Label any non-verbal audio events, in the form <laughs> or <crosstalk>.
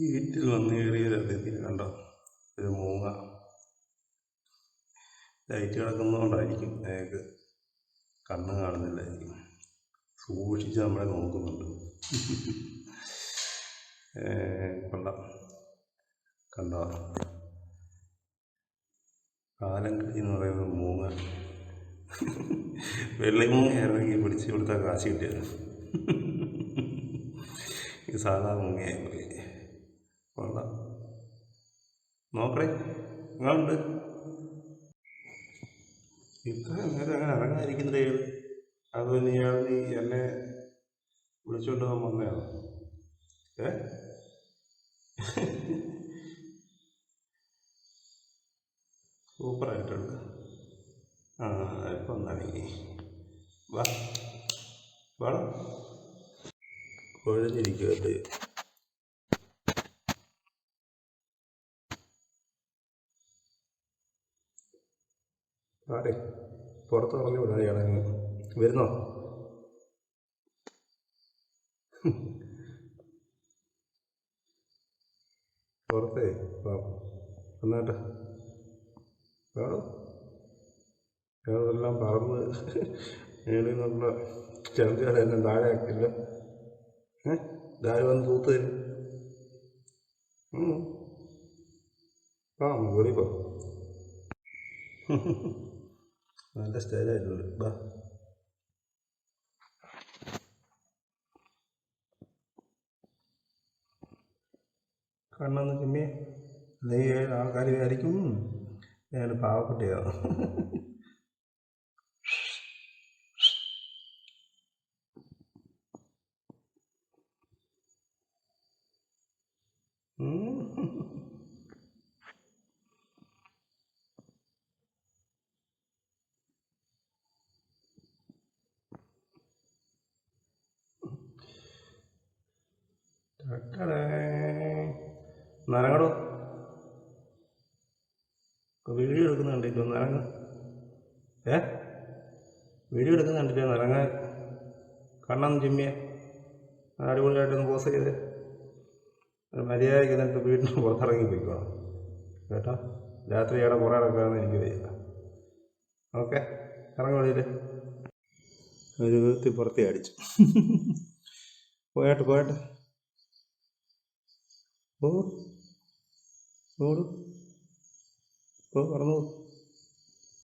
വീട്ടിൽ വന്ന് കയറിയ അതിഥിയെ കണ്ടോ? ഒരു മൂങ്ങ. ലൈറ്റ് കിടക്കുന്നതുകൊണ്ടായിരിക്കും അയാൾക്ക് കണ്ണ് കാണുന്നില്ലായിരിക്കും. സൂക്ഷിച്ച് നമ്മളെ നോക്കുന്നുണ്ട്. <laughs> കൊള്ളാം. കണ്ടോ? കാലം എന്ന് പറയുന്നത് മൂങ്ങ. <laughs> വെള്ളി ഇറങ്ങി പിടിച്ച് കൊടുത്താൽ കാശ് കിട്ടിയത് <laughs> സാധാ മൂങ്ങയായി പോയി കൊള്ളാം നോക്കണേ നിങ്ങളുണ്ട്. ഇത്ര നേരം അങ്ങനെ ഇറങ്ങാതിരിക്കുന്നത് ഇയാൾ അത് ഇയാൾ നീ എന്നെ വിളിച്ചുകൊണ്ട് പോകാൻ വന്നതാണ് ഏ? സൂപ്പറായിട്ടുണ്ട്. ആ ഇപ്പം നനങ്ങി വാ. വേണം കുഴഞ്ഞിരിക്കുമല്ലേ ആടെ പുറത്ത് പറഞ്ഞു വിടാതെ ഇളങ്ങി വരുന്നോ? പുറത്തേ വന്നാട്ടെ. വേണോ? ഇയാളെല്ലാം പറന്ന് മേളിൽ നിന്നുള്ള ചെറുതുകളെല്ലാം താഴെ ആക്കില്ല ഏ താഴെ വന്ന് തൂത്ത് തരും. ആ മുകളിൽ പോ <laughs> നല്ല സ്റ്റൈലായിട്ടുണ്ട് ബാ കണ്ണെന്ന് ചിമ്മി നീ ആൾക്കാർ വിചാരിക്കും ഞാൻ പാവക്കുട്ടിയാണ് <laughs> ഉം. <laughs> നരങ്ങടോ. വീഡിയോ എടുക്കുന്ന കണ്ടില്ലോ നരങ്ങ? ഏ? വീഡിയോ എടുക്കുന്ന കണ്ടിട്ടോ നരങ്ങ? കണ്ണം ചിമ്മിയ. അടിപൊളിയായിട്ടൊന്ന് പോസ് ചെയ്ത്. മര്യാദയ്ക്ക് എന്നിട്ട് വീട്ടിന് പുറത്തിറങ്ങി പോയിക്കോണം കേട്ടോ? രാത്രി അവിടെ കുറേ നടക്കാമെന്ന് എനിക്ക് വയ്യ. ഓക്കെ. ഇറങ്ങി വെളിയിൽ ഒരു വിധത്തിൽ പുറത്തേ അടിച്ചു. പോയാട്ടെ പോയാട്ടെ. ഓ ഓടും ഓ പറന്നു പോ